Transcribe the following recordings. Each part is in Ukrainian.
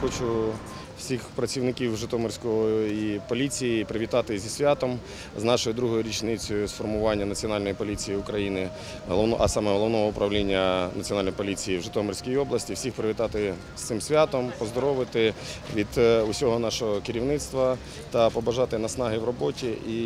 хочу всіх працівників Житомирської поліції привітати зі святом, з нашою другою річницею сформування Національної поліції України, а саме головного управління Національної поліції в Житомирській області. Всіх привітати з цим святом, поздоровити від е, усього нашого керівництва та побажати наснаги в роботі і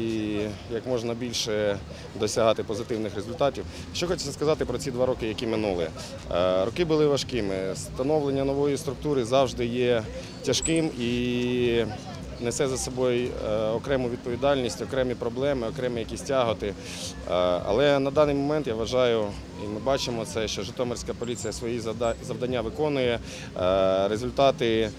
як можна більше досягати позитивних результатів. Що хочеться сказати про ці два роки, які минули. Е, Роки були важкими. Становлення нової структури завжди є тяжким і несе за собою е, окрему відповідальність, окремі проблеми, окремі якісь тяготи. Е, Але на даний момент я вважаю, і ми бачимо це, що Житомирська поліція свої завдання виконує. Е, Результати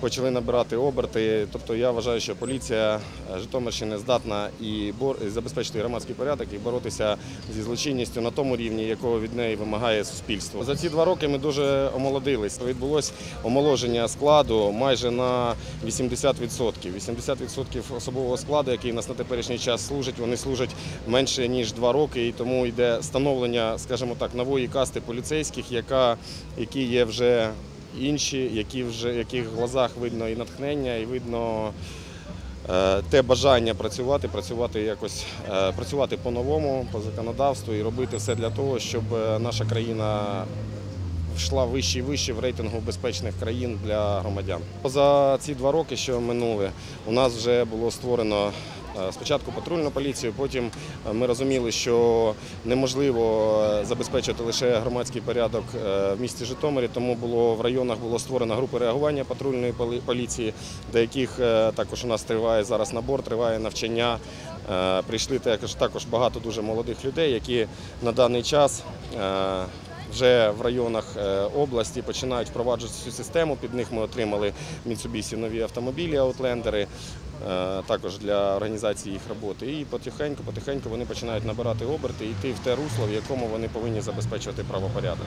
почали набирати оберти. Тобто я вважаю, що поліція е, Житомирщини здатна і бор... забезпечити громадський порядок і боротися зі злочинністю на тому рівні, якого від неї вимагає суспільство. За ці два роки ми дуже омолодились. Відбулось омоложення складу майже на 80%. 80% особового складу, який у нас на теперішній час служить, вони служать менше ніж два роки, і тому йде становлення, скажімо так, нової касти поліцейських, яка які є вже інші, які вже яких в глазах видно і натхнення, і видно. е, Те бажання працювати, працювати якось, е, працювати по-новому, по законодавству і робити все для того, щоб е, наша країна йшла вище і вище в рейтингу безпечних країн для громадян. За ці два роки, що минули, у нас вже було створено спочатку патрульну поліцію, потім е, ми розуміли, що неможливо е, забезпечити лише громадський порядок е, в місті Житомирі, тому було в районах було створено групи реагування патрульної поліції, до яких е, також у нас триває зараз набор, триває навчання. Е, Прийшли також також багато дуже молодих людей, які на даний час. Вже в районах е, області починають впроваджувати цю систему. Під них ми отримали Mitsubishi нові автомобілі, аутлендери, е, також для організації їх роботи. І потихеньку, потихеньку вони починають набирати оберти і йти в те русло, в якому вони повинні забезпечувати правопорядок.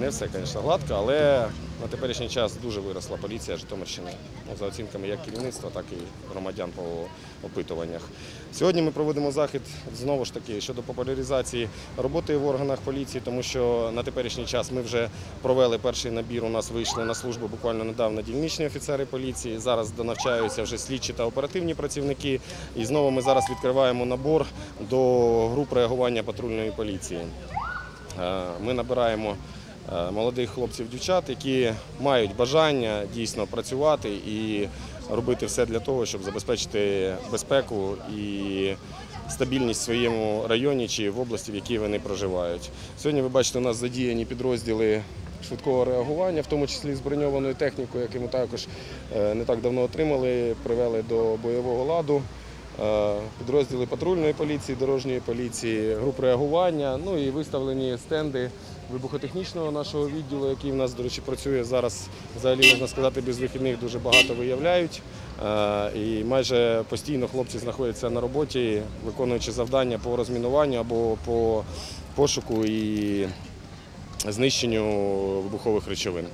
Не все, звісно, гладко, але на теперішній час дуже виросла поліція Житомирщини ну, за оцінками як керівництва, так і громадян по опитуваннях. Сьогодні ми проводимо захід знову ж таки щодо популяризації роботи в органах поліції, тому що на теперішній час ми вже провели перший набір. У нас вийшли на службу буквально недавно дільничні офіцери поліції. Зараз донавчаються вже слідчі та оперативні працівники. І знову ми зараз відкриваємо набор до груп реагування патрульної поліції. Е, Ми набираємо молодих хлопців, дівчат, які мають бажання дійсно працювати і робити все для того, щоб забезпечити безпеку і стабільність в своєму районі чи в області, в якій вони проживають. Сьогодні ви бачите, у нас задіяні підрозділи. Швидкого реагування, в тому числі з броньованою технікою, яку ми також е, не так давно отримали, привели до бойового ладу. Е, підрозділи патрульної поліції, дорожньої поліції, груп реагування, ну і виставлені стенди вибухотехнічного нашого відділу, який в нас, до речі, працює зараз. Взагалі можна сказати, без вихідних дуже багато виявляють. Е, І майже постійно хлопці знаходяться на роботі, виконуючи завдання по розмінуванню або по пошуку і знищенню вибухових речовин.